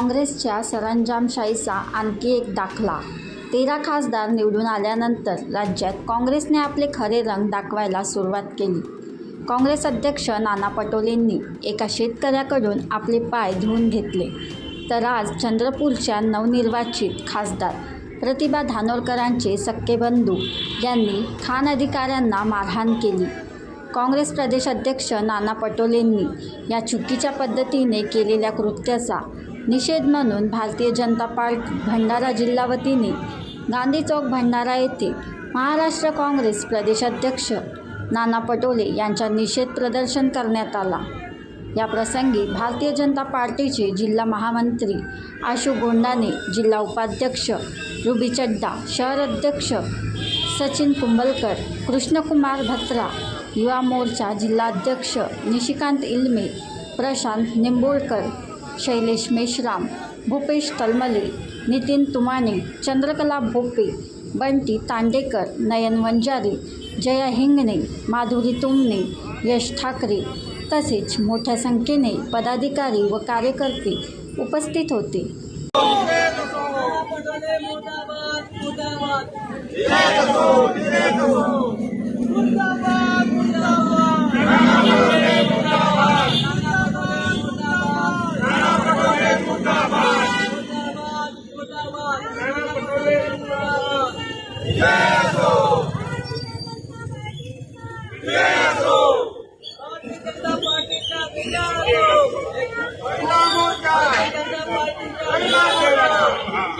काँग्रेसच्या सरंजामशाहीचा आणखी एक दाखला. तेरा खासदार निवडून आल्यानंतर राज्यात काँग्रेसने आपले खरे रंग दाखवायला सुरुवात केली. काँग्रेस अध्यक्ष नाना पटोलेंनी एका शेतकऱ्याकडून आपले पाय धुवून घेतले. तर आज चंद्रपूरच्या नवनिर्वाचित खासदार प्रतिभा धानोरकरांचे सक्के बंधू यांनी खान अधिकाऱ्यांना मारहाण केली. काँग्रेस प्रदेश अध्यक्ष नाना पटोलेंनी या चुकीच्या पद्धतीने केलेल्या कृत्याचा निषेध म्हणून भारतीय जनता पार्टी भंडारा जिल्हा वतीने गांधी चौक भंडारा येथे महाराष्ट्र काँग्रेस प्रदेशाध्यक्ष नाना पटोले यांच्या निषेध प्रदर्शन करण्यात आला. या प्रसंगी भारतीय जनता पार्टीचे जिल्हा महामंत्री आशू गोंडाने जिल्हा उपाध्यक्ष रुबी चड्डा शहर अध्यक्ष सचिन कुंभलकर कृष्णकुमार भत्रा युवा मोर्चा जिल्हाध्यक्ष निशिकांत इल्मे प्रशांत निंबोळकर शैलेश मेश्राम भूपेश तलमले नितीन तुमाने चंद्रकला भोपे बंटी तांडेकर नयन वंजारी जया हिंगणे माधुरी तुमने यश ठाकरे तसेच मोठ्या संख्येने पदाधिकारी व कार्यकर्ते उपस्थित होते पटोले मुर्दाबाद मुर्दाबाद मुर्दाबाद मुर्दाबाद मुर्दाबाद मुर्दाबाद भारतीय जनता पार्टीचा विजय भारतीय जनता पार्टीचा पटोले मुर्दाबाद